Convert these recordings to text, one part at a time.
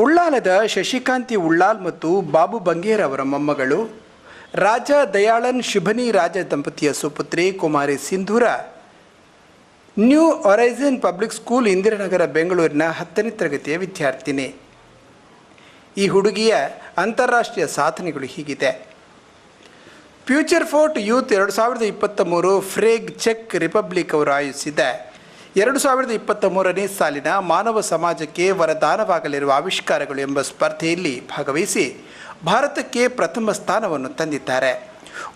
ಉಳ್ಳಾಲದ ಶಶಿಕಾಂತಿ ಉಳ್ಳಾಲ್ ಮತ್ತು ಬಾಬು ಬಂಗೇರ್ ಅವರ ಮೊಮ್ಮಗಳು, ರಾಜ ದಯಾಳನ್ ಶುಭನಿ ರಾಜ ದಂಪತಿಯ ಸುಪುತ್ರಿ Kumari Sindhura, new horizon public school Indiranagar ಬೆಂಗಳೂರಿನ ಹತ್ತನೇ ತರಗತಿಯ ವಿದ್ಯಾರ್ಥಿನಿ. ಈ ಹುಡುಗಿಯ ಅಂತಾರಾಷ್ಟ್ರೀಯ ಸಾಧನೆಗಳು ಹೀಗಿದೆ. ಫ್ಯೂಚರ್ ಫೋರ್ಟ್ ಯೂತ್ ಎರಡು ಸಾವಿರದ ಇಪ್ಪತ್ತ ಮೂರು ಫ್ರೇಗ್ ಚೆಕ್ ರಿಪಬ್ಲಿಕ್ ಅವರು ಆಯೋಜಿಸಿದ ಎರಡು ಸಾವಿರದ ಇಪ್ಪತ್ತ ಮೂರನೇ ಸಾಲಿನ ಮಾನವ ಸಮಾಜಕ್ಕೆ ವರದಾನವಾಗಲಿರುವ ಆವಿಷ್ಕಾರಗಳು ಎಂಬ ಸ್ಪರ್ಧೆಯಲ್ಲಿ ಭಾಗವಹಿಸಿ ಭಾರತಕ್ಕೆ ಪ್ರಥಮ ಸ್ಥಾನವನ್ನು ತಂದಿದ್ದಾರೆ.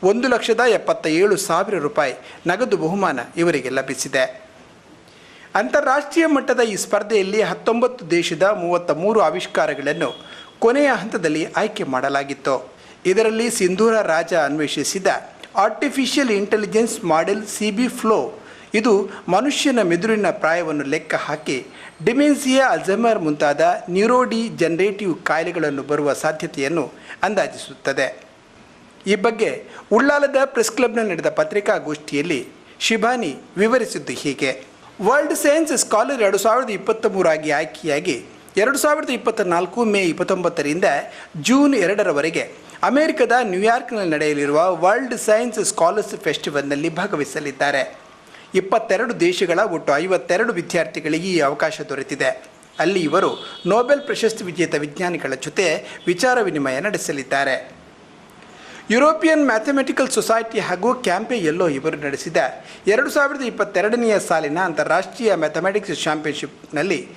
ಒಂದು ಲಕ್ಷದ ಎಪ್ಪತ್ತ ಏಳು ಸಾವಿರ ರೂಪಾಯಿ ನಗದು ಬಹುಮಾನ ಇವರಿಗೆ ಲಭಿಸಿದೆ. ಅಂತಾರಾಷ್ಟ್ರೀಯ ಮಟ್ಟದ ಈ ಸ್ಪರ್ಧೆಯಲ್ಲಿ ಹತ್ತೊಂಬತ್ತು ದೇಶದ ಮೂವತ್ತ ಮೂರು ಆವಿಷ್ಕಾರಗಳನ್ನು ಕೊನೆಯ ಹಂತದಲ್ಲಿ ಆಯ್ಕೆ ಮಾಡಲಾಗಿತ್ತು. ಇದರಲ್ಲಿ Sindhura Raja ಅನ್ವೇಷಿಸಿದ artificial intelligence model C B flow ಇದು ಮನುಷ್ಯನ ಮೆದುಳಿನ ಪ್ರಾಯವನ್ನು ಲೆಕ್ಕ ಹಾಕಿ ಡಿಮೆನ್ಸಿಯಾ ಅಲ್ಝಮರ್ ಮುಂತಾದ ನ್ಯೂರೋಡಿ ಜನರೇಟಿವ್ ಕಾಯಿಲೆಗಳನ್ನು ಬರುವ ಸಾಧ್ಯತೆಯನ್ನು ಅಂದಾಜಿಸುತ್ತದೆ. ಈ ಬಗ್ಗೆ ಉಳ್ಳಾಲದ ಪ್ರೆಸ್ ಕ್ಲಬ್ನಲ್ಲಿ ನಡೆದ ಪತ್ರಿಕಾಗೋಷ್ಠಿಯಲ್ಲಿ ಶಿಬಾನಿ ವಿವರಿಸಿದ್ದು ಹೀಗೆ. ವರ್ಲ್ಡ್ ಸೈನ್ಸ್ ಸ್ಕಾಲರ್ ಎರಡು ಸಾವಿರದ ಇಪ್ಪತ್ತ ಮೂರಾಗಿ ಆಯ್ಕೆಯಾಗಿ ಎರಡು ಸಾವಿರದ ಇಪ್ಪತ್ತ ನಾಲ್ಕು ಮೇ ಇಪ್ಪತ್ತೊಂಬತ್ತರಿಂದ ಜೂನ್ ಎರಡರವರೆಗೆ ಅಮೆರಿಕದ ನ್ಯೂಯಾರ್ಕ್ನಲ್ಲಿ ನಡೆಯಲಿರುವ ವರ್ಲ್ಡ್ ಸೈನ್ಸ್ ಸ್ಕಾಲರ್ಸ್ ಫೆಸ್ಟಿವಲ್ನಲ್ಲಿ ಭಾಗವಹಿಸಲಿದ್ದಾರೆ. ಇಪ್ಪತ್ತೆರಡು ದೇಶಗಳ ಒಟ್ಟು ಐವತ್ತೆರಡು ವಿದ್ಯಾರ್ಥಿಗಳಿಗೆ ಈ ಅವಕಾಶ ದೊರೆತಿದೆ. ಅಲ್ಲಿ ಇವರು ನೋಬೆಲ್ ಪ್ರಶಸ್ತಿ ವಿಜೇತ ವಿಜ್ಞಾನಿಗಳ ಜೊತೆ ವಿಚಾರ ವಿನಿಮಯ ನಡೆಸಲಿದ್ದಾರೆ. ಯುರೋಪಿಯನ್ ಮ್ಯಾಥಮೆಟಿಕಲ್ ಸೊಸೈಟಿ ಹಾಗೂ ಕ್ಯಾಂಪೆ ಎಲ್ಲೋ ಇವರು ನಡೆಸಿದ ಎರಡು ಸಾವಿರದ ಇಪ್ಪತ್ತೆರಡನೆಯ ಸಾಲಿನ ಅಂತಾರಾಷ್ಟ್ರೀಯ ಮ್ಯಾಥಮೆಟಿಕ್ಸ್ ಚಾಂಪಿಯನ್ಶಿಪ್ನಲ್ಲಿ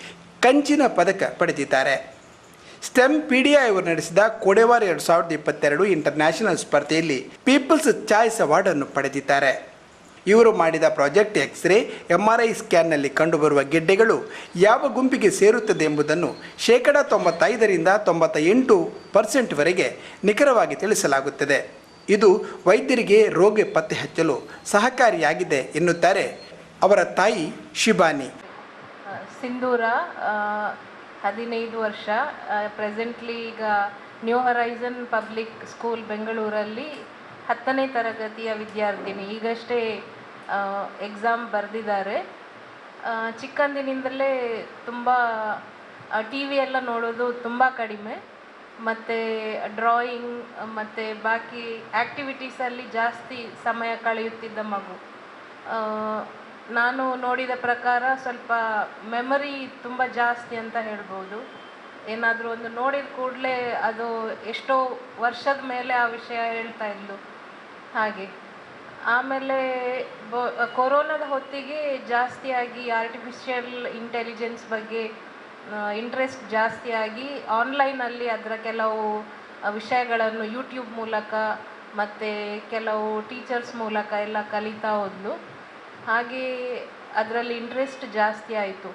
ಕಂಚಿನ ಪದಕ ಪಡೆದಿದ್ದಾರೆ. ಸ್ಟೆಮ್ ಪೀಡಿಯಾ ಇವರು ನಡೆಸಿದ ಕೋಡೆವಾರ್ ಎರಡು ಸಾವಿರದ ಇಪ್ಪತ್ತೆರಡು ಇಂಟರ್ನ್ಯಾಷನಲ್ ಸ್ಪರ್ಧೆಯಲ್ಲಿ ಪೀಪಲ್ಸ್ ಚಾಯ್ಸ್ ಅವಾರ್ಡನ್ನು ಪಡೆದಿದ್ದಾರೆ. ಇವರು ಮಾಡಿದ ಪ್ರಾಜೆಕ್ಟ್ ಎಕ್ಸ್ರೇ ಐ ಸ್ಕ್ಯಾನ್ನಲ್ಲಿ ಕಂಡುಬರುವ ಗೆಡ್ಡೆಗಳು ಯಾವ ಗುಂಪಿಗೆ ಸೇರುತ್ತದೆ ಎಂಬುದನ್ನು ಶೇಕಡ ತೊಂಬತ್ತೈದರಿಂದ ತೊಂಬತ್ತ ಎಂಟು ಪರ್ಸೆಂಟ್ವರೆಗೆ ನಿಖರವಾಗಿ ತಿಳಿಸಲಾಗುತ್ತದೆ. ಇದು ವೈದ್ಯರಿಗೆ ರೋಗ ಪತ್ತೆ ಹಚ್ಚಲು ಸಹಕಾರಿಯಾಗಿದೆ ಎನ್ನುತ್ತಾರೆ ಅವರ ತಾಯಿ ಶಿಬಾನಿ. ಸಿಂಧೂರ ಹದಿನೈದು ವರ್ಷ ಪ್ರೆಸೆಂಟ್ಲಿ ಈಗ ನ್ಯೂ ಹರೈಸನ್ ಪಬ್ಲಿಕ್ ಸ್ಕೂಲ್ ಬೆಂಗಳೂರಲ್ಲಿ ಹತ್ತನೇ ತರಗತಿಯ ವಿದ್ಯಾರ್ಥಿನಿ. ಈಗಷ್ಟೇ ಎಕ್ಸಾಮ್ ಬರೆದಿದ್ದಾರೆ. ಚಿಕ್ಕಂದಿನಿಂದಲೇ ತುಂಬ ಟಿ ವಿ ಎಲ್ಲ ನೋಡೋದು ತುಂಬ ಕಡಿಮೆ. ಮತ್ತು ಡ್ರಾಯಿಂಗ್ ಮತ್ತು ಬಾಕಿ ಆ್ಯಕ್ಟಿವಿಟೀಸಲ್ಲಿ ಜಾಸ್ತಿ ಸಮಯ ಕಳೆಯುತ್ತಿದ್ದ ಮಗು. ನಾನು ನೋಡಿದ ಪ್ರಕಾರ ಸ್ವಲ್ಪ ಮೆಮರಿ ತುಂಬ ಜಾಸ್ತಿ ಅಂತ ಹೇಳ್ಬೋದು. ಏನಾದರೂ ಒಂದು ನೋಡಿದ ಕೂಡಲೇ ಅದು ಎಷ್ಟೋ ವರ್ಷದ ಮೇಲೆ ಆ ವಿಷಯ ಹೇಳ್ತಾ ಇದ್ದು ಹಾಗೆ. ಆಮೇಲೆ ಬ, ಕೊರೋನಾದ ಹೊತ್ತಿಗೆ ಜಾಸ್ತಿಯಾಗಿ ಆರ್ಟಿಫಿಷಿಯಲ್ ಇಂಟೆಲಿಜೆನ್ಸ್ ಬಗ್ಗೆ ಇಂಟ್ರೆಸ್ಟ್ ಜಾಸ್ತಿಯಾಗಿ ಆನ್ಲೈನಲ್ಲಿ ಅದರ ಕೆಲವು ವಿಷಯಗಳನ್ನು ಯೂಟ್ಯೂಬ್ ಮೂಲಕ ಮತ್ತು ಕೆಲವು ಟೀಚರ್ಸ್ ಮೂಲಕ ಎಲ್ಲ ಕಲಿತಾ ಹೋದ್ಲು. ಹಾಗೆ ಅದರಲ್ಲಿ ಇಂಟ್ರೆಸ್ಟ್ ಜಾಸ್ತಿ ಆಯಿತು.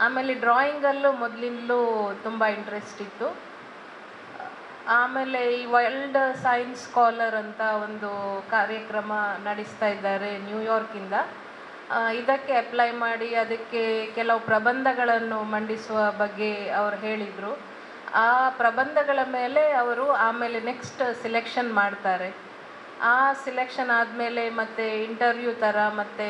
ಆಮೇಲೆ ಡ್ರಾಯಿಂಗಲ್ಲೂ ಮೊದಲಿಂದಲೂ ತುಂಬ ಇಂಟ್ರೆಸ್ಟ್ ಇತ್ತು. ಆಮೇಲೆ ಈ ವರ್ಲ್ಡ್ ಸೈನ್ಸ್ ಸ್ಕಾಲರ್ ಅಂತ ಒಂದು ಕಾರ್ಯಕ್ರಮ ನಡೆಸ್ತಾ ಇದ್ದಾರೆ ನ್ಯೂಯಾರ್ಕಿಂದ ಇದಕ್ಕೆ ಅಪ್ಲೈ ಮಾಡಿ ಅದಕ್ಕೆ ಕೆಲವು ಪ್ರಬಂಧಗಳನ್ನು ಮಂಡಿಸುವ ಬಗ್ಗೆ ಅವರು ಹೇಳಿದರು. ಆ ಪ್ರಬಂಧಗಳ ಮೇಲೆ ಅವರು ಆಮೇಲೆ ನೆಕ್ಸ್ಟ್ ಸಿಲೆಕ್ಷನ್ ಮಾಡ್ತಾರೆ. ಆ ಸಿಲೆಕ್ಷನ್ ಆದಮೇಲೆ ಮತ್ತೆ ಇಂಟರ್ವ್ಯೂ ಥರ ಮತ್ತು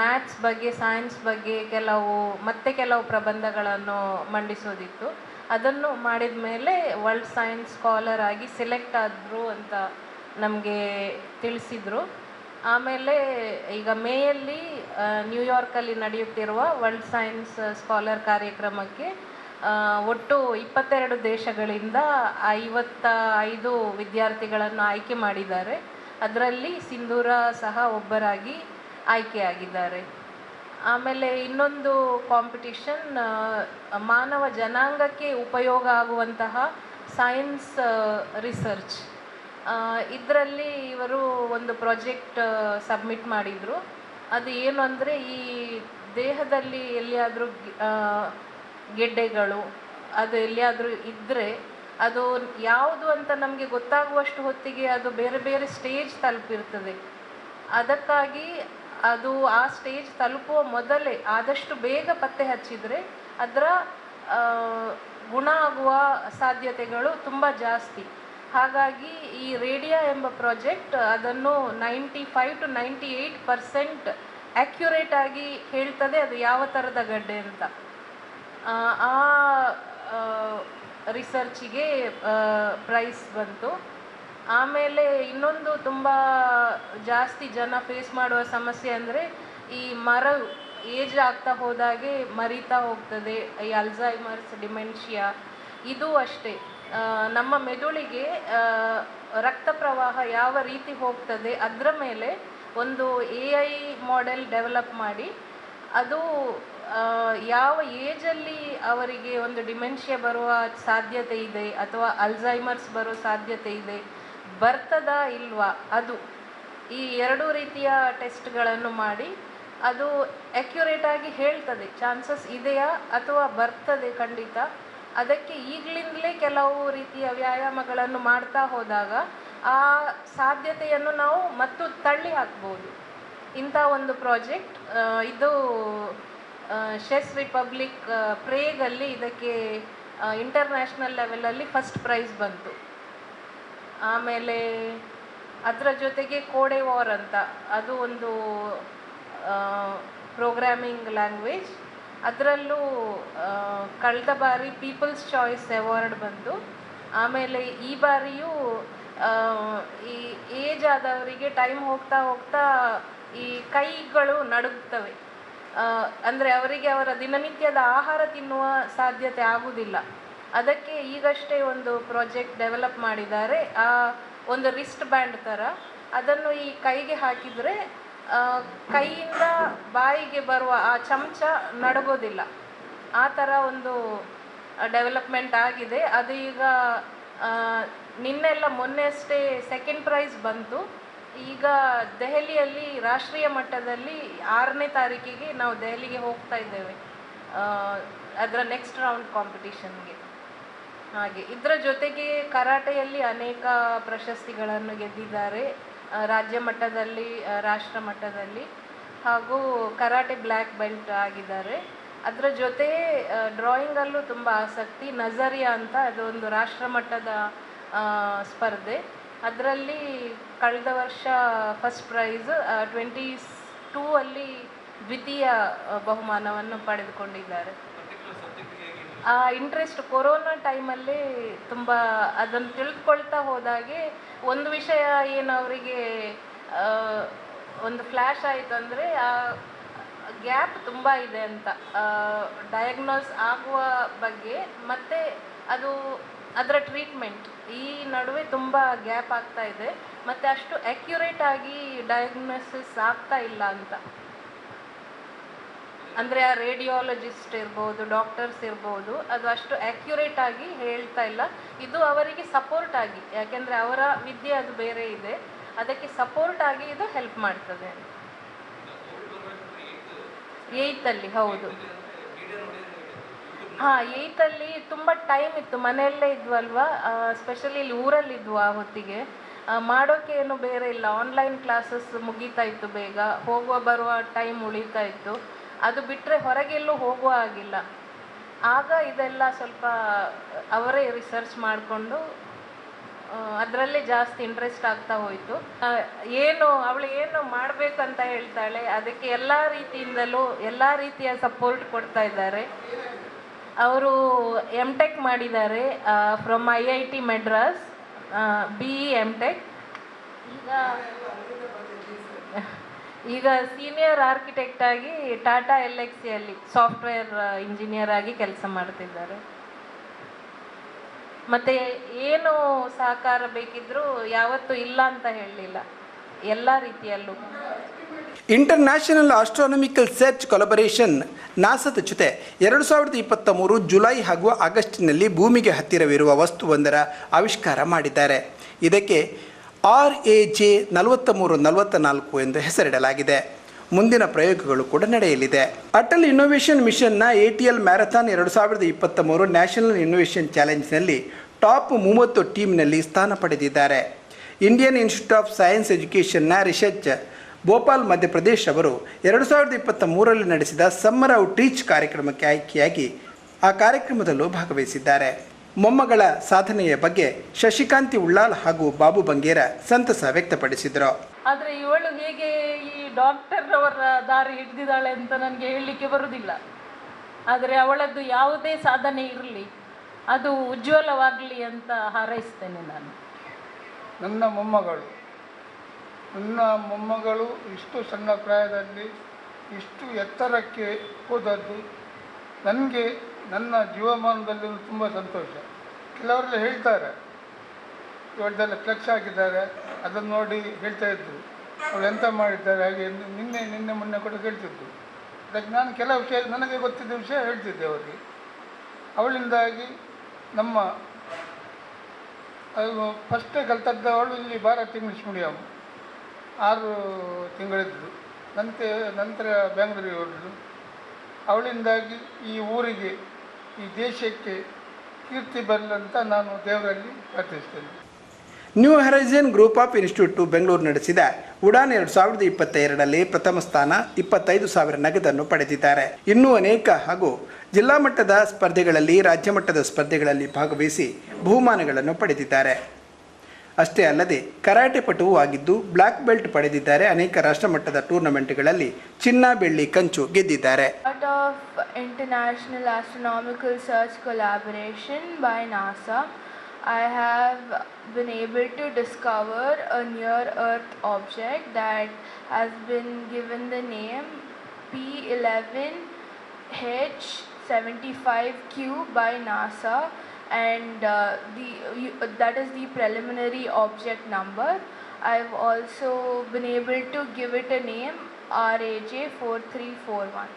ಮ್ಯಾಥ್ಸ್ ಬಗ್ಗೆ ಸೈನ್ಸ್ ಬಗ್ಗೆ ಕೆಲವು, ಮತ್ತೆ ಕೆಲವು ಪ್ರಬಂಧಗಳನ್ನು ಮಂಡಿಸೋದಿತ್ತು. ಅದನ್ನು ಮಾಡಿದ ಮೇಲೆ ವರ್ಲ್ಡ್ ಸೈನ್ಸ್ ಸ್ಕಾಲರ್ ಆಗಿ ಸೆಲೆಕ್ಟ್ ಆದರು ಅಂತ ನಮಗೆ ತಿಳಿಸಿದರು. ಆಮೇಲೆ ಈಗ ಮೇಯಲ್ಲಿ ನ್ಯೂಯಾರ್ಕಲ್ಲಿ ನಡೆಯುತ್ತಿರುವ ವರ್ಲ್ಡ್ ಸೈನ್ಸ್ ಸ್ಕಾಲರ್ ಕಾರ್ಯಕ್ರಮಕ್ಕೆ ಒಟ್ಟು ಇಪ್ಪತ್ತೆರಡು ದೇಶಗಳಿಂದ ಐವತ್ತ ಐದು ವಿದ್ಯಾರ್ಥಿಗಳನ್ನು ಆಯ್ಕೆ ಮಾಡಿದ್ದಾರೆ. ಅದರಲ್ಲಿ ಸಿಂಧೂರ ಸಹ ಒಬ್ಬರಾಗಿ ಆಯ್ಕೆಯಾಗಿದ್ದಾರೆ. ಆಮೇಲೆ ಇನ್ನೊಂದು ಕಾಂಪಿಟಿಷನ್ ಮಾನವ ಜನಾಂಗಕ್ಕೆ ಉಪಯೋಗ ಆಗುವಂತಹ ಸೈನ್ಸ್ ರಿಸರ್ಚ್ ಇದರಲ್ಲಿ ಇವರು ಒಂದು ಪ್ರಾಜೆಕ್ಟ್ ಸಬ್ಮಿಟ್ ಮಾಡಿದರು. ಅದು ಏನು ಅಂದರೆ ಈ ದೇಹದಲ್ಲಿ ಎಲ್ಲಿಯಾದರೂ ಗೆಡ್ಡೆಗಳು, ಅದು ಎಲ್ಲಿಯಾದರೂ ಇದ್ದರೆ ಅದು ಯಾವುದು ಅಂತ ನಮಗೆ ಗೊತ್ತಾಗುವಷ್ಟು ಹೊತ್ತಿಗೆ ಅದು ಬೇರೆ ಬೇರೆ ಸ್ಟೇಜ್ ತಲುಪಿರ್ತದೆ. ಅದಕ್ಕಾಗಿ ಅದು ಆ ಸ್ಟೇಜ್ ತಲುಪುವ ಮೊದಲೇ ಆದಷ್ಟು ಬೇಗ ಪತ್ತೆ ಹಚ್ಚಿದರೆ ಅದರ ಗುಣ ಆಗುವ ಸಾಧ್ಯತೆಗಳು ತುಂಬ ಜಾಸ್ತಿ. ಹಾಗಾಗಿ ಈ ರೇಡಿಯಾ ಎಂಬ ಪ್ರಾಜೆಕ್ಟ್ ಅದನ್ನು ninety five to ninety eight percent accurate ಆಗಿ ಹೇಳ್ತದೆ ಅದು ಯಾವ ಥರದ ಗಡ್ಡೆ ಅಂತ. ಆ, ರಿಸರ್ಚಿಗೆ ಪ್ರೈಸ್ ಬಂತು. ಆಮೇಲೆ ಇನ್ನೊಂದು ತುಂಬ ಜಾಸ್ತಿ ಜನ ಫೇಸ್ ಮಾಡುವ ಸಮಸ್ಯೆ ಅಂದರೆ ಈ ಮರ ಏಜ್ ಆಗ್ತಾ ಹೋದಾಗೆ ಮರಿತಾ ಹೋಗ್ತದೆ, ಈ ಅಲ್ಝೈಮರ್ಸ್ ಡಿಮೆನ್ಷಿಯಾ ಇದು ಅಷ್ಟೇ. ನಮ್ಮ ಮೆದುಳಿಗೆ ರಕ್ತ ಪ್ರವಾಹ ಯಾವ ರೀತಿ ಹೋಗ್ತದೆ ಅದರ ಮೇಲೆ ಒಂದು ಎ ಐ ಮಾಡೆಲ್ ಡೆವಲಪ್ ಮಾಡಿ, ಅದು ಯಾವ ಏಜಲ್ಲಿ ಅವರಿಗೆ ಒಂದು ಡಿಮೆನ್ಷಿಯಾ ಬರುವ ಸಾಧ್ಯತೆ ಇದೆ ಅಥವಾ ಅಲ್ಝೈಮರ್ಸ್ ಬರೋ ಸಾಧ್ಯತೆ ಇದೆ ಬರ್ತದಾ ಇಲ್ವಾ? ಅದು. ಈ ಎರಡೂ ರೀತಿಯ ಟೆಸ್ಟ್ಗಳನ್ನು ಮಾಡಿ ಅದು ಅಕ್ಯುರೇಟ್ ಆಗಿ ಹೇಳ್ತದೆ. ಚಾನ್ಸಸ್ ಇದೆಯಾ ಅಥವಾ ಬರ್ತದೆ ಖಂಡಿತ. ಅದಕ್ಕೆ ಈಗಲಿಂದಲೇ ಕೆಲವು ರೀತಿಯ ವ್ಯಾಯಾಮಗಳನ್ನು ಮಾಡ್ತಾ ಹೋದಾಗ ಆ ಸಾಧ್ಯತೆಯನ್ನು ನಾವು ಮತ್ತು ತಳ್ಳಿ ಹಾಕ್ಬೋದು. ಇಂಥ ಒಂದು ಪ್ರಾಜೆಕ್ಟ್ ಇದು ಶೆಸ್ ರಿಪಬ್ಲಿಕ್ ಪ್ರೇಗಲ್ಲಿ ಇದಕ್ಕೆ ಇಂಟರ್ನ್ಯಾಷನಲ್ ಲೆವೆಲಲ್ಲಿ ಫಸ್ಟ್ ಪ್ರೈಸ್ ಬಂತು. ಆಮೇಲೆ ಅದರ ಜೊತೆಗೆ ಕೋಡೆ ವಾರ್ ಅಂತ. ಅದು ಒಂದು ಪ್ರೋಗ್ರಾಮಿಂಗ್ ಲ್ಯಾಂಗ್ವೇಜ್ ಅದರಲ್ಲೂ ಕಳೆದ ಬಾರಿ ಪೀಪಲ್ಸ್ ಚಾಯ್ಸ್ ಅವಾರ್ಡ್ ಬಂತು ಆಮೇಲೆ ಈ ಬಾರಿಯೂ ಈ ಏಜ್ ಆದವರಿಗೆ ಟೈಮ್ ಹೋಗ್ತಾ ಹೋಗ್ತಾ ಈ ಕೈಗಳು ನಡುಗ್ತವೆ. ಅಂದರೆ ಅವರಿಗೆ ಅವರ ದಿನನಿತ್ಯದ ಆಹಾರ ತಿನ್ನುವ ಸಾಧ್ಯತೆ ಆಗುವುದಿಲ್ಲ ಅದಕ್ಕೆ ಈಗಷ್ಟೇ ಒಂದು ಪ್ರಾಜೆಕ್ಟ್ ಡೆವಲಪ್ ಮಾಡಿದ್ದಾರೆ. ಆ ಒಂದು ರಿಸ್ಟ್ ಬ್ಯಾಂಡ್ ಥರ ಅದನ್ನು ಈ ಕೈಗೆ ಹಾಕಿದರೆ ಕೈಯಿಂದ ಬಾಯಿಗೆ ಬರುವ ಆ ಚಮಚ ನಡಗೋದಿಲ್ಲ. ಆ ಥರ ಒಂದು ಡೆವಲಪ್ಮೆಂಟ್ ಆಗಿದೆ. ಅದು ಈಗ ನಿನ್ನೆಲ್ಲ ಮೊನ್ನೆ ಅಷ್ಟೇ ಸೆಕೆಂಡ್ ಪ್ರೈಸ್ ಬಂತು. ಈಗ ದೆಹಲಿಯಲ್ಲಿ ರಾಷ್ಟ್ರೀಯ ಮಟ್ಟದಲ್ಲಿ ಆರನೇ ತಾರೀಕಿಗೆ ನಾವು ದೆಹಲಿಗೆ ಹೋಗ್ತಾ ಇದ್ದೇವೆ. ಅದರ ನೆಕ್ಸ್ಟ್ ರೌಂಡ್ ಕಾಂಪಿಟಿಷನ್ಗೆ ಹಾಗೆ. ಇದರ ಜೊತೆಗೆ ಕರಾಟೆಯಲ್ಲಿ ಅನೇಕ ಪ್ರಶಸ್ತಿಗಳನ್ನು ಗೆದ್ದಿದ್ದಾರೆ ರಾಜ್ಯ ಮಟ್ಟದಲ್ಲಿ ರಾಷ್ಟ್ರ ಮಟ್ಟದಲ್ಲಿ ಹಾಗೂ ಕರಾಟೆ ಬ್ಲ್ಯಾಕ್ ಬೆಲ್ಟ್ ಆಗಿದ್ದಾರೆ. ಅದರ ಜೊತೆ ಡ್ರಾಯಿಂಗಲ್ಲೂ ತುಂಬ ಆಸಕ್ತಿ, ನಜರಿಯಾ ಅಂತ ಅದೊಂದು ರಾಷ್ಟ್ರ ಮಟ್ಟದ ಸ್ಪರ್ಧೆ. ಅದರಲ್ಲಿ ಕಳೆದ ವರ್ಷ ಫಸ್ಟ್ ಪ್ರೈಸ್ ಟ್ವೆಂಟಿ ಟೂ ಅಲ್ಲಿ ದ್ವಿತೀಯ ಬಹುಮಾನವನ್ನು ಪಡೆದುಕೊಂಡಿದ್ದಾರೆ. ಆ ಇಂಟ್ರೆಸ್ಟ್ ಕೊರೋನಾ ಟೈಮಲ್ಲಿ ತುಂಬ ಅದನ್ನು ತಿಳ್ಕೊಳ್ತಾ ಹೋದಾಗೆ ಒಂದು ವಿಷಯ ಏನು ಅವರಿಗೆ ಒಂದು ಫ್ಲ್ಯಾಶ್ ಆಯಿತು ಅಂದರೆ ಆ ಗ್ಯಾಪ್ ತುಂಬ ಇದೆ ಅಂತ. ಡಯಾಗ್ನೋಸ್ ಆಗುವ ಬಗ್ಗೆ ಮತ್ತು ಅದು ಅದರ ಟ್ರೀಟ್ಮೆಂಟ್ ಈ ನಡುವೆ ತುಂಬ ಗ್ಯಾಪ್ ಆಗ್ತಾ ಇದೆ. ಮತ್ತು ಅಷ್ಟು ಅಕ್ಯುರೇಟ್ ಆಗಿ ಡಯಾಗ್ನೋಸಿಸ್ ಆಗ್ತಾ ಇಲ್ಲ ಅಂತ. ಅಂದರೆ ಆ ರೇಡಿಯಾಲಜಿಸ್ಟ್ ಇರ್ಬೋದು ಡಾಕ್ಟರ್ಸ್ ಇರ್ಬೋದು, ಅದು ಅಷ್ಟು ಆಕ್ಯುರೇಟ್ ಆಗಿ ಹೇಳ್ತಾ ಇಲ್ಲ. ಇದು ಅವರಿಗೆ ಸಪೋರ್ಟ್ ಆಗಿ, ಯಾಕೆಂದರೆ ಅವರ ವಿದ್ಯೆ ಅದು ಬೇರೆ ಇದೆ. ಅದಕ್ಕೆ ಸಪೋರ್ಟ್ ಆಗಿ ಇದು ಹೆಲ್ಪ್ ಮಾಡ್ತದೆ. ಏಯ್ತಲ್ಲಿ ಹೌದು. ಹಾಂ ಏಯ್ತಲ್ಲಿ ತುಂಬ ಟೈಮ್ ಇತ್ತು. ಮನೆಯಲ್ಲೇ ಇದ್ವಲ್ವಾ? ಸ್ಪೆಷಲಿ ಇಲ್ಲಿ ಊರಲ್ಲಿ ಇದ್ವು ಆ ಹೊತ್ತಿಗೆ. ಮಾಡೋಕೆ ಏನು ಬೇರೆ ಇಲ್ಲ. ಆನ್ಲೈನ್ ಕ್ಲಾಸಸ್ ಮುಗೀತಾ ಇತ್ತು ಬೇಗ. ಹೋಗುವ ಬರುವ ಟೈಮ್ ಉಳಿತಾ ಇತ್ತು. ಅದು ಬಿಟ್ಟರೆ ಹೊರಗೆಲ್ಲೂ ಹೋಗುವ ಆಗಿಲ್ಲ ಆಗ ಇದೆಲ್ಲ ಸ್ವಲ್ಪ ಅವರೇ ರಿಸರ್ಚ್ ಮಾಡಿಕೊಂಡು ಅದರಲ್ಲೇ ಜಾಸ್ತಿ ಇಂಟ್ರೆಸ್ಟ್ ಆಗ್ತಾ ಹೋಯಿತು. ಏನು, ಅವಳು ಏನು ಮಾಡಬೇಕಂತ ಹೇಳ್ತಾಳೆ, ಅದಕ್ಕೆ ಎಲ್ಲ ರೀತಿಯಿಂದಲೂ, ಎಲ್ಲ ರೀತಿಯ ಸಪೋರ್ಟ್ ಕೊಡ್ತಾ ಇದ್ದಾರೆ. ಅವರು ಎಂ ಟೆಕ್ ಮಾಡಿದ್ದಾರೆ from I I T Madras B E M tech ಈಗ ಈಗ ಸೀನಿಯರ್ ಆರ್ಕಿಟೆಕ್ಟ್ ಆಗಿ ಟಾಟಾ ಎಲ್ ಎಕ್ಸ್ ಸಿಯಲ್ಲಿ ಸಾಫ್ಟ್ವೇರ್ ಇಂಜಿನಿಯರ್ ಆಗಿ ಕೆಲಸ ಮಾಡ್ತಿದ್ದಾರೆ. ಮತ್ತೆ ಏನು ಸಹಕಾರ ಬೇಕಿದ್ರೂ ಯಾವತ್ತೂ ಇಲ್ಲ ಅಂತ ಹೇಳಲಿಲ್ಲ. ಎಲ್ಲ ರೀತಿಯಲ್ಲೂ. ಇಂಟರ್ನ್ಯಾಷನಲ್ ಆಸ್ಟ್ರಾನಮಿಕಲ್ ಸರ್ಚ್ ಕೊಲಬರೇಷನ್ ನಾಸದ ಜೊತೆ ಎರಡು ಸಾವಿರದ ಇಪ್ಪತ್ತ ಮೂರು ಜುಲೈ ಹಾಗೂ ಆಗಸ್ಟ್ನಲ್ಲಿ ಭೂಮಿಗೆ ಹತ್ತಿರವಿರುವ ವಸ್ತುವೊಂದರ ಆವಿಷ್ಕಾರ ಮಾಡಿದ್ದಾರೆ. ಇದಕ್ಕೆ ಆರ್ ಎ ಜೆ ನಲವತ್ತ ಮೂರು ನಲವತ್ತ ನಾಲ್ಕು ಎಂದು ಹೆಸರಿಡಲಾಗಿದೆ. ಮುಂದಿನ ಪ್ರಯೋಗಗಳು ಕೂಡ ನಡೆಯಲಿದೆ. ಅಟಲ್ ಇನ್ನೋವೇಷನ್ ಮಿಷನ್ನ ಎ ಟಿ ಎಲ್ ಮ್ಯಾರಥಾನ್ ಎರಡು ಸಾವಿರದ ಇಪ್ಪತ್ತ ಮೂರು ನ್ಯಾಷನಲ್ ಇನ್ನೋವೇಷನ್ ಚಾಲೆಂಜ್ನಲ್ಲಿ ಟಾಪ್ ಮೂವತ್ತು ಟೀಮ್ನಲ್ಲಿ ಸ್ಥಾನ ಪಡೆದಿದ್ದಾರೆ. ಇಂಡಿಯನ್ ಇನ್ಸ್ಟಿಟ್ಯೂಟ್ ಆಫ್ ಸೈನ್ಸ್ ಎಜುಕೇಷನ್ನ ರಿಸರ್ಚ್ ಭೋಪಾಲ್, ಮಧ್ಯಪ್ರದೇಶ್ ಅವರು ಎರಡು ಸಾವಿರದ ಇಪ್ಪತ್ತ ಮೂರರಲ್ಲಿ ನಡೆಸಿದ ಸಮ್ಮರ್ ಔಟ್ರೀಚ್ ಕಾರ್ಯಕ್ರಮಕ್ಕೆ ಆಯ್ಕೆಯಾಗಿ ಆ ಕಾರ್ಯಕ್ರಮದಲ್ಲೂ ಭಾಗವಹಿಸಿದ್ದಾರೆ. ಮೊಮ್ಮಗಳ ಸಾಧನೆಯ ಬಗ್ಗೆ ಶಶಿಕಾಂತಿ ಉಳ್ಳಾಲ್ ಹಾಗೂ ಬಾಬು ಬಂಗೇರ ಸಂತಸ ವ್ಯಕ್ತಪಡಿಸಿದರು. ಆದರೆ ಇವಳು ಹೇಗೆ ಈ ಡಾಕ್ಟರ್ ಅವರ ದಾರಿ ಹಿಡಿದಿದ್ದಾಳೆ ಅಂತ ನನಗೆ ಹೇಳಲಿಕ್ಕೆ ಬರುವುದಿಲ್ಲ ಆದರೆ ಅವಳದ್ದು ಯಾವುದೇ ಸಾಧನೆ ಇರಲಿ ಅದು ಉಜ್ವಲವಾಗಲಿ ಅಂತ ಹಾರೈಸ್ತೇನೆ ನಾನು. ನನ್ನ ಮೊಮ್ಮಗಳು ನನ್ನ ಮೊಮ್ಮಗಳು ಇಷ್ಟು ಸಣ್ಣ ಪ್ರಾಯದಲ್ಲಿ ಇಷ್ಟು ಎತ್ತರಕ್ಕೆ ಹೋದದ್ದು ನನಗೆ ನನ್ನ ಜೀವಮಾನದಲ್ಲಿ ತುಂಬ ಸಂತೋಷ. ಕೆಲವರೆಲ್ಲ ಹೇಳ್ತಾರೆ. ಇವಳದೆಲ್ಲ ಫ್ಲೆಕ್ಸ್ ಹಾಕಿದ್ದಾರೆ ಅದನ್ನು ನೋಡಿ ಹೇಳ್ತಾ ಇದ್ದರು ಅವಳು ಎಂತ ಮಾಡಿದ್ದಾರೆ, ಹಾಗೆ ನಿನ್ನೆ ನಿನ್ನೆ ಮೊನ್ನೆ ಕೂಡ ಕೇಳ್ತಿದ್ದು ಅದಕ್ಕೆ ನಾನು ಕೆಲವು ವಿಷಯ, ನನಗೆ ಗೊತ್ತಿದ್ದ ವಿಷಯ ಹೇಳ್ತಿದ್ದೆ ಅವರಿಗೆ. ಅವಳಿಂದಾಗಿ ನಮ್ಮ ಫಸ್ಟೇ ಕಲ್ತದ್ದು ಅವಳು ಇಲ್ಲಿ ಭಾರತ್ ಇಂಗ್ಲೀಷ್ ಮೀಡಿಯಮ್ ಆರು ತಿಂಗಳಿದ್ದು. ನಂತರ ನಂತರ ಬೆಂಗಳೂರಿಗೆ ಹೋದಳು. ಅವಳಿಂದಾಗಿ ಈ ಊರಿಗೆ, ಈ ದೇಶಕ್ಕೆ ಕೀರ್ತಿ ಬರಲಂತ ನಾನು ದೇವರಲ್ಲಿ ಪ್ರಾರ್ಥಿಸ್ತೇನೆ. New horizon group of institute Bengaluru ನಡೆಸಿದ ಉಡಾನ್ ಎರಡು ಸಾವಿರದ ಇಪ್ಪತ್ತ ಎರಡರಲ್ಲಿ ಪ್ರಥಮ ಸ್ಥಾನ, ಇಪ್ಪತ್ತೈದು ಸಾವಿರ ನಗದನ್ನು ಪಡೆದಿದ್ದಾರೆ. ಇನ್ನೂ ಅನೇಕ ಹಾಗೂ ಜಿಲ್ಲಾ ಮಟ್ಟದ ಸ್ಪರ್ಧೆಗಳಲ್ಲಿ, ರಾಜ್ಯ ಮಟ್ಟದ ಸ್ಪರ್ಧೆಗಳಲ್ಲಿ ಭಾಗವಹಿಸಿ ಬಹುಮಾನಗಳನ್ನು ಪಡೆದಿದ್ದಾರೆ. ಅಷ್ಟೇ ಅಲ್ಲದೆ ಕರಾಟೆ ಪಟುವೂ ಆಗಿದ್ದು ಬ್ಲಾಕ್ ಬೆಲ್ಟ್ ಪಡೆದಿದ್ದಾರೆ ಅನೇಕ ರಾಷ್ಟ್ರಮಟ್ಟದ ಟೂರ್ನಮೆಂಟ್ಗಳಲ್ಲಿ ಚಿನ್ನ ಬೆಳ್ಳಿ ಕಂಚು ಗೆದ್ದಿದ್ದಾರೆ Part of International Astronomical Search Collaboration by NASA, I have been able to discover a near Earth object that has been given the name P11H75Q by NASA, and uh, the you- that is the preliminary object number. I've also been able to give it a name RAJ4341.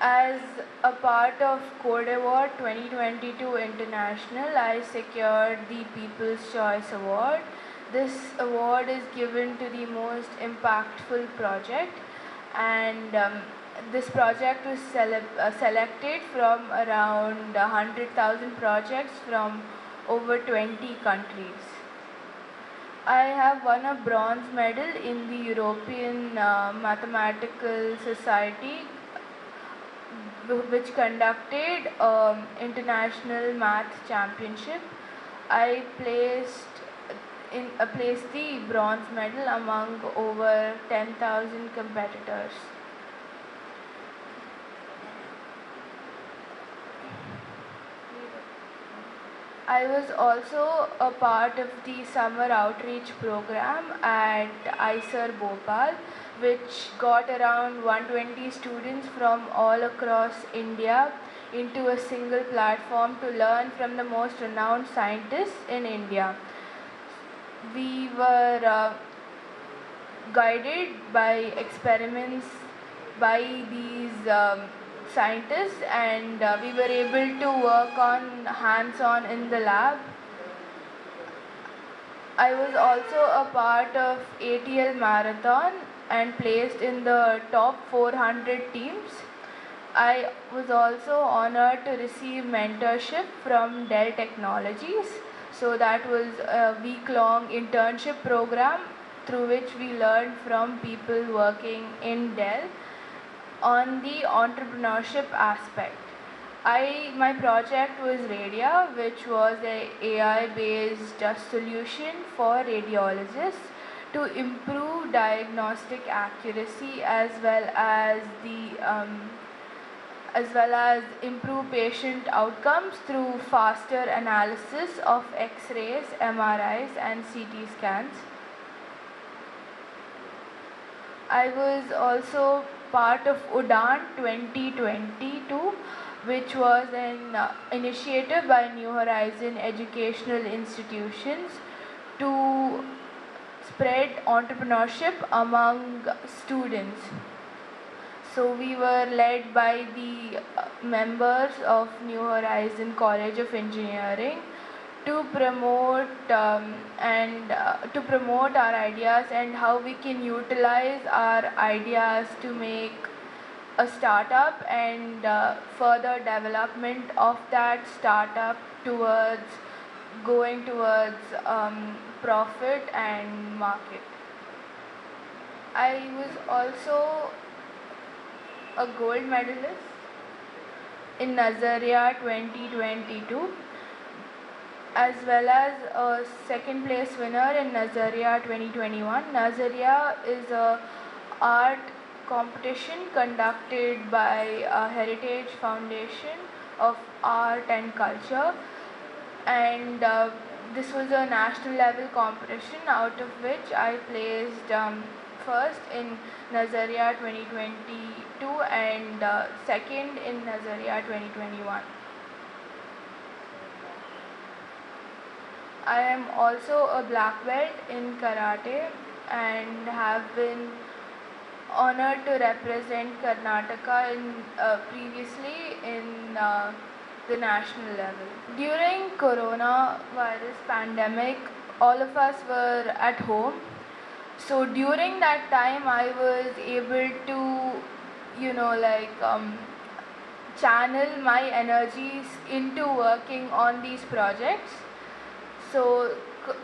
As a part of Code Award 2022 International, I secured the People's Choice Award. This award is given to the most impactful project, and um, this project was cele- uh, selected from around 100,000 projects from over 20 countries. I have won a bronze medal in the European uh, Mathematical Society which conducted um, international math championship. I placed in uh, placed the bronze medal among over 10,000 competitors. I was also a part of the summer outreach program at ISER Bhopal, which got around 120 students from all across India into a single platform to learn from the most renowned scientists in India. We were uh, guided by experiments by these um, scientists and uh, we were able to work on hands on in the lab. I was also a part of atl marathon and placed in the top 400 teams. I was also honored to receive mentorship from dell technologies. So that was a week long internship program through which we learned from people working in dell on the entrepreneurship aspect. I my project was Radia, which was a AI based uh, solution for radiologists to improve diagnostic accuracy as well as the um, as well as improve patient outcomes through faster analysis of X-rays, MRIs, and CT scans. I was also part of UDAN 2022, which was an uh, initiative by New Horizon Educational Institutions to spread entrepreneurship among students. So we were led by the uh, members of New Horizon College of Engineering to promote um, and uh, to promote our ideas and how we can utilize our ideas to make a startup and uh, further development of that startup towards going towards um, profit and market. I was also a gold medalist in Nazaria 2022 as well as a second place winner in Nazaria 2021. Nazaria is a art competition conducted by a Heritage Foundation of art and culture. And uh, this was a national level competition, out of which I placed um, first in Nazaria 2022 and uh, second in Nazaria 2021. I am also a black belt in karate and have been honored to represent Karnataka in uh, previously in uh, the national level. During coronavirus pandemic, all of us were at home. So during that time, I was able to, you know, like um, channel my energies into working on these projects. So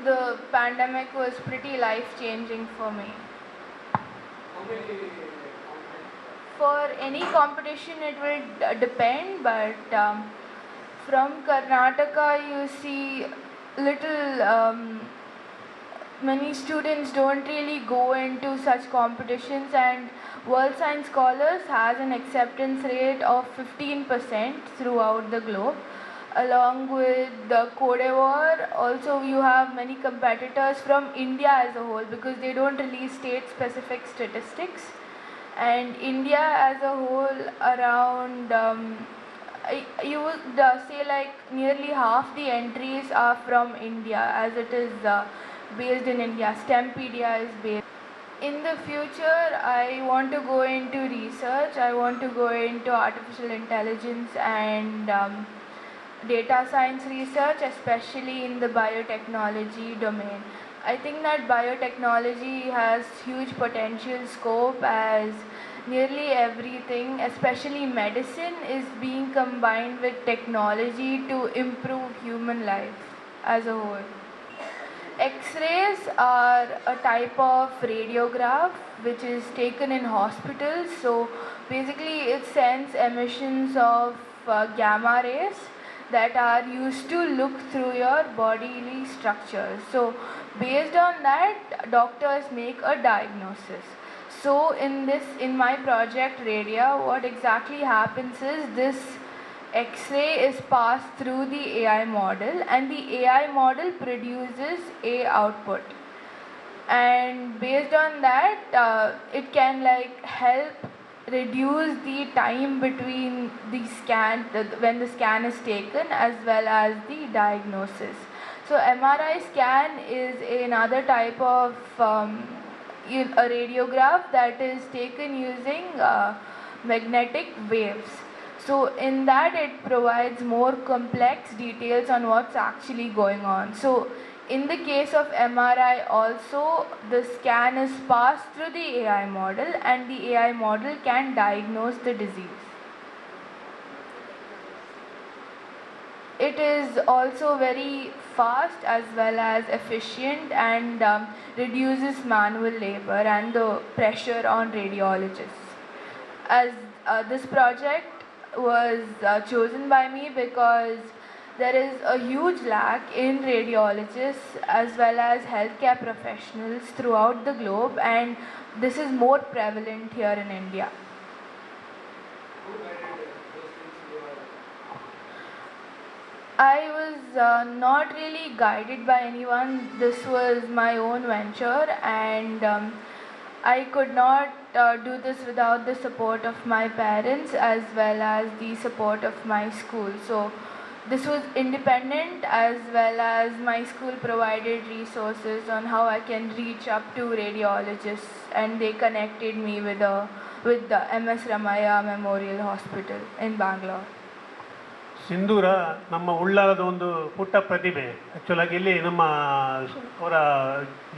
the pandemic was pretty life changing for me. For any competition, it will depend, but um, from Karnataka, you see little. Um, many students don't really go into such competitions, and World Science Scholars has an acceptance rate of 15% throughout the globe. Along with the Cote d'Ivoire, also you have many competitors from India as a whole because they don't release state-specific statistics and India as a whole around um, you would uh, say like nearly half the entries are from India as it is uh, based in India. STEMpedia is based. In the future, I want to go into research. I want to go into artificial intelligence and um, data science research, especially in the biotechnology domain. I think that biotechnology has huge potential scope as nearly everything, especially medicine, is being combined with technology to improve human life as a whole. X-rays are a type of radiograph which is taken in hospitals. So basically, it sends emissions of uh, gamma rays that are used to look through your bodily structures. So based on that, doctors make a diagnosis. So in this, in my project Radia, what exactly happens is this X-ray is passed through the AI model and the AI model produces a output and based on that uh, it can like help reduce the time between the scan when the scan is taken as well as the diagnosis so mri scan is another type of um, a radiograph that is taken using uh, magnetic waves so in that it provides more complex details on what's actually going on. So in the case of MRI also the scan is passed through the AI model and the AI model can diagnose the disease. It is also very fast as well as efficient and um, reduces manual labor and the pressure on radiologists. As uh, this project was uh, chosen by me because there is a huge lack in radiologists as well as healthcare professionals throughout the globe, and this is more prevalent here in India. I was uh, not really guided by anyone. This was my own venture, and um, I could not uh, do this without the support of my parents as well as the support of my school. So, this was independent as well as my school provided resources on how I can reach up to radiologists, and they connected me with a with the MS Ramaya Memorial Hospital in Bangalore. Sindhura ನಮ್ಮ ಉಳ್ಳಾಲದ ಒಂದು ಪುಟ್ಟ ಪ್ರತಿಭೆ ಆ್ಯಕ್ಚುಲಾಗಿ ಇಲ್ಲಿ ನಮ್ಮ ಅವರ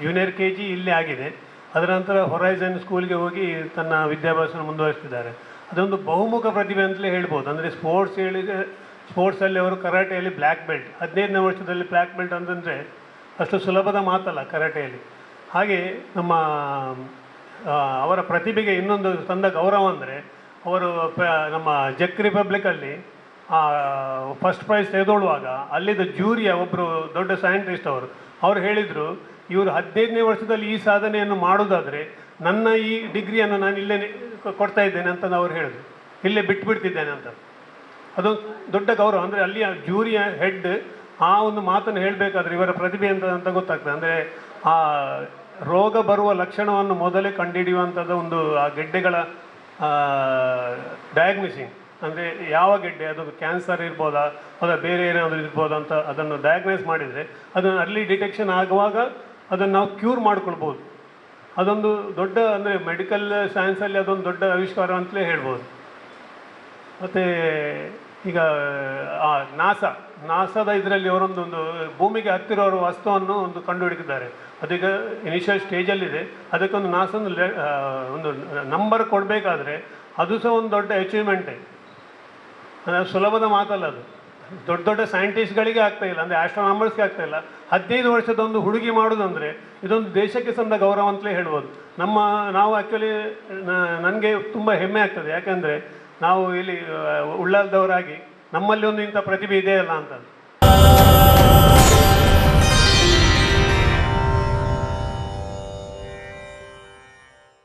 junior K G ಇಲ್ಲೇ ಆಗಿದೆ ಅದರ ನಂತರ ಹೊರೈಸನ್ ಸ್ಕೂಲ್ಗೆ ಹೋಗಿ ತನ್ನ ವಿದ್ಯಾಭ್ಯಾಸನ ಮುಂದುವರಿಸ್ತಿದ್ದಾರೆ ಅದೊಂದು ಬಹುಮುಖ ಪ್ರತಿಭೆ ಅಂತಲೇ ಹೇಳ್ಬೋದು ಅಂದರೆ ಸ್ಪೋರ್ಟ್ಸ್ ಹೇಳಿ ಸ್ಪೋರ್ಟ್ಸಲ್ಲಿ ಅವರು ಕರಾಟೆಯಲ್ಲಿ ಬ್ಲ್ಯಾಕ್ ಬೆಲ್ಟ್. ಹದಿನೈದನೇ ವರ್ಷದಲ್ಲಿ ಬ್ಲ್ಯಾಕ್ ಬೆಲ್ಟ್ ಅಂತಂದರೆ ಅಷ್ಟು ಸುಲಭದ ಮಾತಲ್ಲ ಕರಾಟೆಯಲ್ಲಿ. ಹಾಗೆ ನಮ್ಮ ಅವರ ಪ್ರತಿಭೆಗೆ ಇನ್ನೊಂದು ತಂದ ಗೌರವ ಅಂದರೆ ಅವರು ನಮ್ಮ ಜೆಕ್ ರಿಪಬ್ಲಿಕಲ್ಲಿ ಫಸ್ಟ್ ಪ್ರೈಸ್ ತೆಗೆದುಕೊಳ್ಳುವಾಗ ಅಲ್ಲಿದ್ದ ಜೂರಿಯ ಒಬ್ಬರು ದೊಡ್ಡ ಸೈಂಟಿಸ್ಟ್ ಅವರು, ಅವ್ರು ಹೇಳಿದರು, ಇವರು ಹದಿನೈದನೇ ವರ್ಷದಲ್ಲಿ ಈ ಸಾಧನೆಯನ್ನು ಮಾಡೋದಾದರೆ ನನ್ನ ಈ ಡಿಗ್ರಿಯನ್ನು ನಾನು ಇಲ್ಲೇ ಕೊಡ್ತಾ ಇದ್ದೇನೆ ಅಂತ ಅವ್ರು ಹೇಳಿದ್ರು. ಇಲ್ಲೇ ಬಿಟ್ಬಿಡ್ತಿದ್ದೇನೆ ಅಂತ. ಅದು ದೊಡ್ಡ ಗೌರವ. ಅಂದರೆ ಅಲ್ಲಿಯ ಜ್ಯೂರಿಯ ಹೆಡ್ ಆ ಒಂದು ಮಾತನ್ನು ಹೇಳಬೇಕಾದ್ರೆ ಇವರ ಪ್ರತಿಭೆ ಅಂತ ಅಂತ ಗೊತ್ತಾಗ್ತದೆ. ಅಂದರೆ ಆ ರೋಗ ಬರುವ ಲಕ್ಷಣವನ್ನು ಮೊದಲೇ ಕಂಡುಹಿಡಿಯುವಂಥದ್ದು ಒಂದು ಆ ಗೆಡ್ಡೆಗಳ ಡಯಾಗ್ನೋಸಿಂಗ್ ಅಂದರೆ ಯಾವ ಗೆಡ್ಡೆ, ಅದು ಕ್ಯಾನ್ಸರ್ ಇರ್ಬೋದಾ, ಅಥವಾ ಬೇರೆ ಏನಾದರೂ ಇರ್ಬೋದಾ ಅಂತ ಅದನ್ನು ಡಯಾಗ್ನೈಸ್ ಮಾಡಿದರೆ ಅದನ್ನು ಅರ್ಲಿ ಡಿಟೆಕ್ಷನ್ ಆಗುವಾಗ ಅದನ್ನು ನಾವು ಕ್ಯೂರ್ ಮಾಡ್ಕೊಳ್ಬೋದು. ಅದೊಂದು ದೊಡ್ಡ, ಅಂದರೆ ಮೆಡಿಕಲ್ ಸೈನ್ಸಲ್ಲಿ ಅದೊಂದು ದೊಡ್ಡ ಆವಿಷ್ಕಾರ ಅಂತಲೇ ಹೇಳ್ಬೋದು. ಮತ್ತು ಈಗ ನಾಸ, ನಾಸದ ಇದರಲ್ಲಿ ಅವರೊಂದು ಒಂದು ಭೂಮಿಗೆ ಹತ್ತಿರೋ ವಸ್ತುವನ್ನು ಒಂದು ಕಂಡುಹಿಡಿದಿದ್ದಾರೆ. ಅದೀಗ ಇನಿಷಿಯಲ್ ಸ್ಟೇಜಲ್ಲಿದೆ ಅದಕ್ಕೊಂದು ನಾಸೊಂದು ಒಂದು ನಂಬರ್ ಕೊಡಬೇಕಾದ್ರೆ ಅದು ಸಹ ಒಂದು ದೊಡ್ಡ ಅಚೀವ್ಮೆಂಟೇ ಅದು ಸುಲಭದ ಮಾತಲ್ಲ ಅದು. ದೊಡ್ಡ ದೊಡ್ಡ ಸೈಂಟಿಸ್ಟ್ಗಳಿಗೆ ಆಗ್ತಾ ಇಲ್ಲ, ಅಂದರೆ ಆಸ್ಟ್ರೋನಾಮರ್ಸ್ಗೆ ಆಗ್ತಾ ಇಲ್ಲ. ಹದಿನೈದು ವರ್ಷದ ಒಂದು ಹುಡುಗಿ ಮಾಡೋದಂದರೆ ಇದೊಂದು ದೇಶಕ್ಕೆ ಸಂದ ಗೌರವ ಅಂತಲೇ ಹೇಳ್ಬೋದು. ನಮ್ಮ, ನಾವು ಆ್ಯಕ್ಚುಲಿ ನನಗೆ ತುಂಬ ಹೆಮ್ಮೆ ಆಗ್ತದೆ. ಯಾಕೆಂದರೆ ನಾವು ಇಲ್ಲಿ ಉಳ್ಳಲ್ದವರಾಗಿ ನಮ್ಮಲ್ಲಿ ಒಂದು ಇಂಥ ಪ್ರತಿಭೆ ಇದೆಯಲ್ಲ ಅಂತ